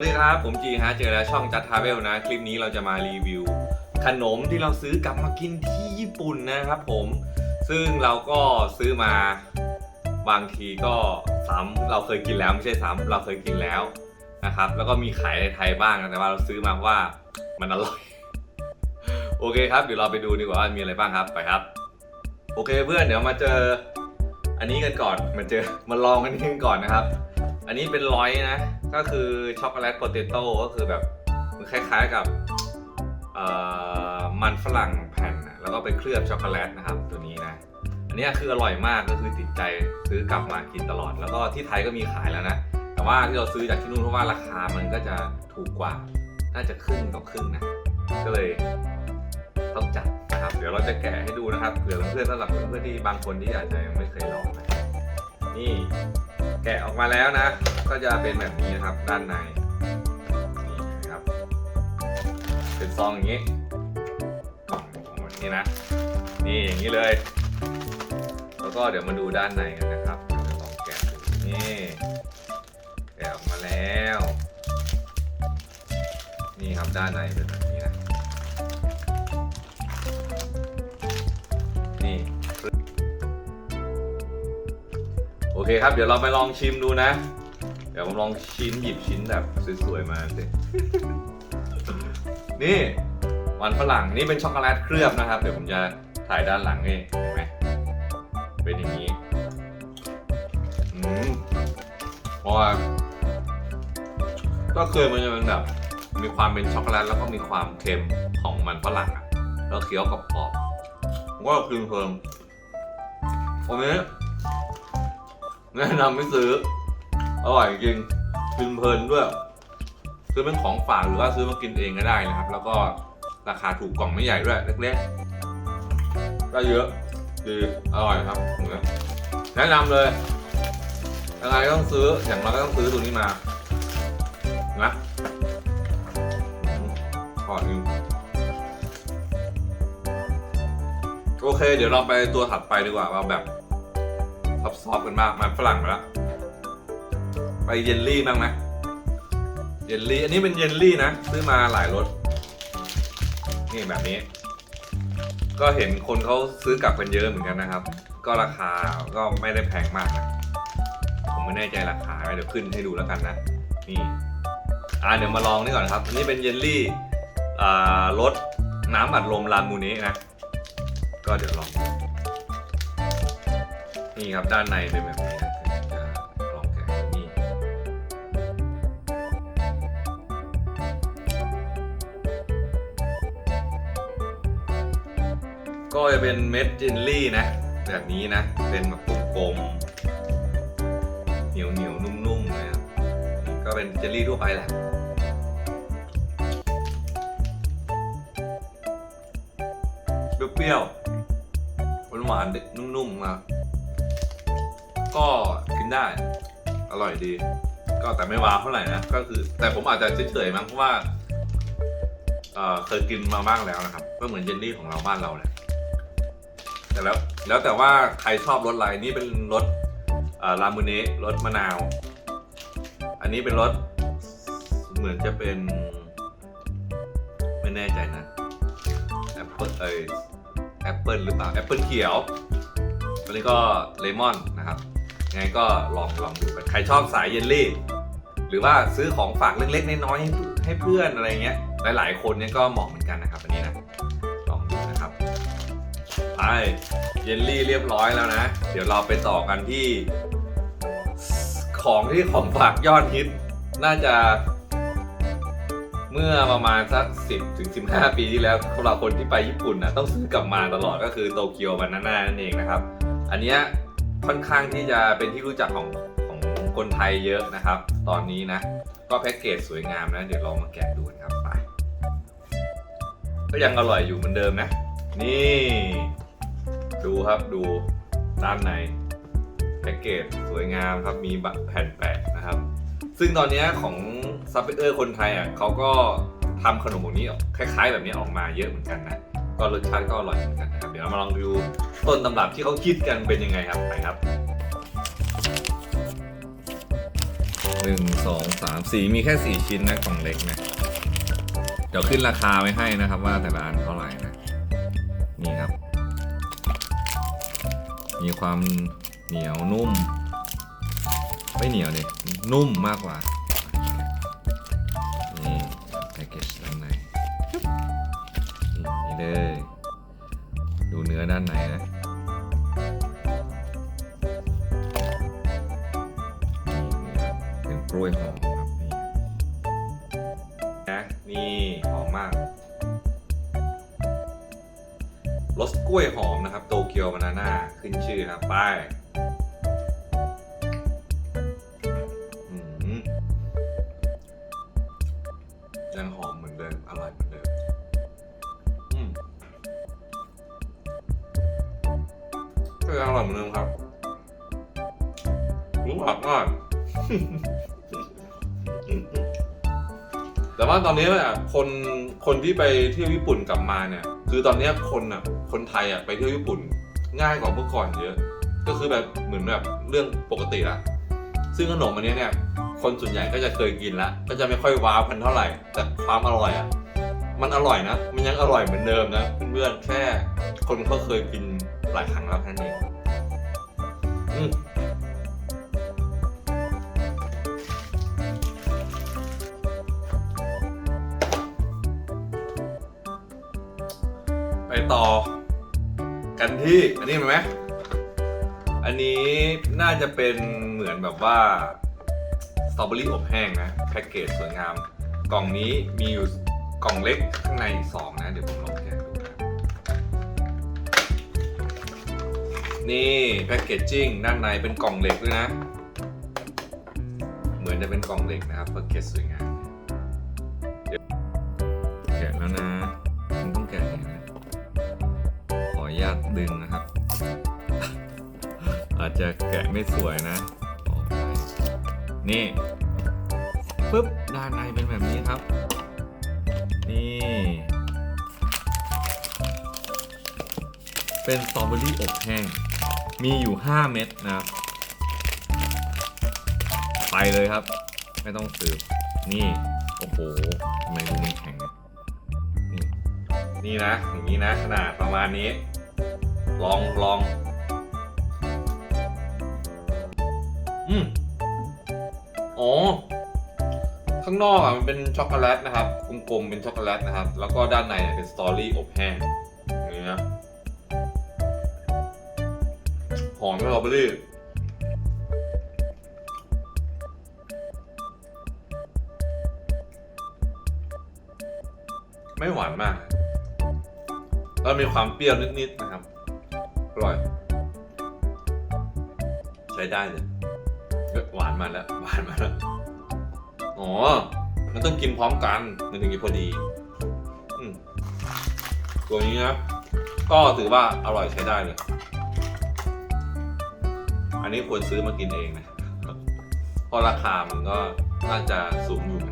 สวัสดีครับ ผมจีฮะเจอแล้วช่องจัดทาเวลนะ คลิปนี้เราจะมารีวิว ขนมที่เราซื้อกลับมากินที่ญี่ปุ่นนะครับผม ซึ่งเราก็ซื้อมาบางทีก็ซ้ำเราเคยกินแล้วไม่ใช่ซ้ำเราเคยกินแล้วนะครับ แล้วก็มีขายในไทยบ้างแต่ว่าเราซื้อมาว่ามันอร่อย โอเคครับเดี๋ยวเราไปดูดีกว่าว่ามีอะไรบ้างครับไปครับ โอเคเพื่อนเดี๋ยวมาเจออันนี้กันก่อนมาเจอมาลองกันนี้กันก่อนนะครับ อันนี้เป็นร้อยนะ ก็คือช็อกโกแลตโปเตโต้ก็คือแบบมันคล้ายๆกับมันฝรั่งแผ่นแล้วก็ไปเคลือบช็อกโกแลตนะครับตัวนี้นะ อันนี้คืออร่อยมากก็คือติดใจซื้อกลับมากินตลอด แล้วก็ที่ไทยก็มีขายแล้วนะ แต่ว่าที่เราซื้อจากที่นู่นเพราะว่าราคามันก็จะถูกกว่า น่าจะครึ่งต่อครึ่งนะ ก็เลยต้องจัดนะครับ เดี๋ยวเราจะแกะให้ดูนะครับเผื่อเพื่อนๆสำหรับเพื่อนๆที่บางคนที่อาจจะยังไม่เคยลองนะนี่ แกะออกมาแล้วนะ ก็จะเป็นแบบนี้นะครับด้านในนี่นะครับ เป็นซองอย่างนี้กล่องของมันนี่นะ นี่อย่างนี้เลย แล้วก็เดี๋ยวมาดูด้านในกันนะครับเดี๋ยวลองแกะดูนี่แกะออกมาแล้ว นี่ครับด้านในเป็นแบบนี้นะ เคครับ เดี๋ยวเราไปลองชิมดูนะ เดี๋ยวผมลองชิ้นหยิบชิ้นแบบสวยๆมาสิ นี่มันฝรั่งนี่เป็นช็อกโกแลตเคลือบนะครับ เดี๋ยวผมจะถ่ายด้านหลังนี่เห็นไหมเป็นอย่างนี้อืมเพราะว่าก็เคยมันจะเป็นแบบมีความเป็นช็อกโกแลตแล้วก็มีความเค็มของมันฝรั่งอะ แล้วเคี้ยวกรอบๆผมก็คืนเพลิมอันนี้ แนะนำไม่ซื้อ อร่อยจริงกินเพลินด้วย ซื้อเป็นของฝากหรือว่าซื้อมากินเองก็ได้นะครับ แล้วก็ราคาถูกกล่องไม่ใหญ่ด้วยเล็กๆได้เยอะดีอร่อยครับผมนะแนะนำเลยยังไงก็ต้องซื้ออย่างเราก็ต้องซื้อตัวนี้มานะออยจริงโอเค เดี๋ยวเราไปตัวถัดไปดีกว่าว่าแบบ ซอฟๆกันมากมันฝรั่งไปแล้วไปเยลลี่บ้างไหมเยลลี่อันนี้เป็นเยลลี่นะซื้อมาหลายรสนี่แบบนี้ ก็เห็นคนเขาซื้อกลับกันเยอะเหมือนกันนะครับ ก็ราคาก็ไม่ได้แพงมากนะผมไม่แน่ใจราคาเดี๋ยวขึ้นให้ดูแล้วกันนะนี่อ่าเดี๋ยวมาลองนี่ก่อนครับ อันนี้เป็นเยลลี่อ่ารสน้ำอัดลมลามูเนะนะ ก็เดี๋ยวลอง นี่ครับด้านในเป็นแบบนี้นะลองแกะนี่ก็จะเป็นเม็ดเจลลี่นะ แบบนี้นะ เป็นแบบกลมๆเหนียวเหนียวนุ่มๆนะครับก็เป็นเจลลี่ทั่วไปแหละเปรี้ยวๆหวานๆนุ่มๆนะ ก็กินได้ อร่อยดี ก็แต่ไม่ว้าวเท่าไหร่นะ ก็คือ แต่ผมอาจจะเฉยๆมั้งเพราะว่าเคยกินมาบ้างแล้วนะครับ ก็เหมือนเยลลี่ของเราบ้านเราแหละแต่แล้วแล้วแต่ว่าใครชอบรสอะไรนี่เป็นรสลามูเนะรสมะนาว อันนี้เป็นรสเหมือนจะเป็น ไม่แน่ใจนะแอปเปิลเอยแอปเปิลหรือเปล่าแอปเปิลเขียวตัวนี้ก็เลมอนนะครับ ยังไงก็ลองลองดูกันใครชอบสายเยลลี่ หรือว่าซื้อของฝากเล็กๆน้อยๆให้ให้เพื่อนอะไรเงี้ยหลายๆคนเนี่ยก็เหมาะเหมือนกันนะครับอันนี้นะลองดูนะครับไปเยลลี่เรียบร้อยแล้วนะ เดี๋ยวเราไปต่อกันที่ ของที่ของฝากยอดฮิตน่าจะ เมื่อประมาณสัก10ถึง15 ปีที่แล้วสำหรับคนที่ไปญี่ปุ่นนะต้องซื้อกลับมาตลอดก็คือโตเกียวบานาน่านั่นเองนะครับ อันเนี้ย ค่อนข้างที่จะเป็นที่รู้จักของของคนไทยเยอะนะครับ ตอนนี้นะ ก็แพ็กเกจสวยงามนะ เดี๋ยวลองมาแกะดูกันครับไปก็ยังอร่อยอยู่เหมือนเดิมนะ นี่ ดูครับดูด้านในแพ็กเกจสวยงามครับมีบะแผ่นแปะนะครับ ซึ่งตอนนี้ของซัพพลายเออร์คนไทยอะเขาก็ทำขนมแบบนี้คล้าย ๆ แบบนี้ออกมาเยอะเหมือนกันนะก็รสชาติก็อร่อยเหมือนกันนะครับ เดี๋ยวเรามาลองดู ต้นตำรับที่เขาคิดกันเป็นยังไงครับไปครับหนึ่งสองสามสี่มีแค่สี่ชิ้นนะกล่องเล็กนะ เดี๋ยวขึ้นราคาไว้ให้นะครับว่าแต่ละอันเท่าไหร่นะนี่ครับ มีความเหนียวนุ่ม ไม่เหนียวดินุ่มมากกว่า นี่แพ็กเกจด้านในนี่เลย ดูเนื้อด้านในนะเป็นกล้วยหอมครับนี่นะนี่หอมมากรสกล้วยหอมนะครับ โตเกียวบานาน่าขึ้นชื่อนะครับป้ ร่อยเหมือนเดิมครับรู้ผักมากแต่ว่าตอนนี้เนี่ยคนคนที่ไปเที่ยวญี่ปุ่นกลับมาเนี่ย คือตอนนี้คนอะคนไทยอะไปเที่ยวญี่ปุ่นง่ายกว่าเมื่อก่อนเยอะ ก็คือแบบเหมือนแบบเรื่องปกติละซึ่งขนมอันนี้เนี่ย คนส่วนใหญ่ก็จะเคยกินละก็จะไม่ค่อยว้าวกันเท่าไหร่ แต่ความอร่อยอะมันอร่อยนะ มันยังอร่อยเหมือนเดิมนะเพื่อนๆแค่คนเขาเคยกินหลายครั้งแล้วแค่นั้ ไปต่อ กันที่อันนี้เห็นไหม อันนี้น่าจะเป็นเหมือนแบบว่าสตรอเบอรี่อบแห้งนะ แพ็กเกจสวยงาม กล่องนี้มีอยู่กล่องเล็กข้างในอีกสองนะ เดี๋ยวผมลองแกะดู นี่แพ็กเกจจิ้งด้านในเป็นกล่องเหล็กด้วยนะ เหมือนจะเป็นกล่องเหล็กนะครับแพ็กเกจสวยงามแกะแล้วนะมันต้องแกะอย่างนี้นะขออนุญาตดึงนะครับ อาจจะแกะไม่สวยนะออกไปนี่ปึ๊บด้านในเป็นแบบนี้ครับ นี่เป็นสตรอเบอรี่อบแห้ง มีอยู่ 5 เม็ดนะครับ ไปเลยครับ ไม่ต้องสืบ นี่ โอ้โหทำไมดูมันแข็งเนี่ยนี่นะ อย่างนี้นะ ขนาดประมาณนี้ ลองลอง อืมอ๋อ ข้างนอกอะมันเป็นช็อกโกแลตนะครับ กลมๆ เป็นช็อกโกแลตนะครับ แล้วก็ด้านในเนี่ยเป็นสตอรี่อบแห้ง อมสตรอเบอรี่ไม่หวานมาก แล้วมีความเปรี้ยวนิด ๆ นะครับ อร่อย ใช้ได้เลยหวานมาแล้ว หวานมาแล้ว อ๋อ มันต้องกินพร้อมกัน มันถึงจะพอดีอืตัวนี้นะ ก็ถือว่าอร่อยใช้ได้เลย อันนี้ควรซื้อมากินเองนะเพราะราคามันก็น่าจะสูงอยู่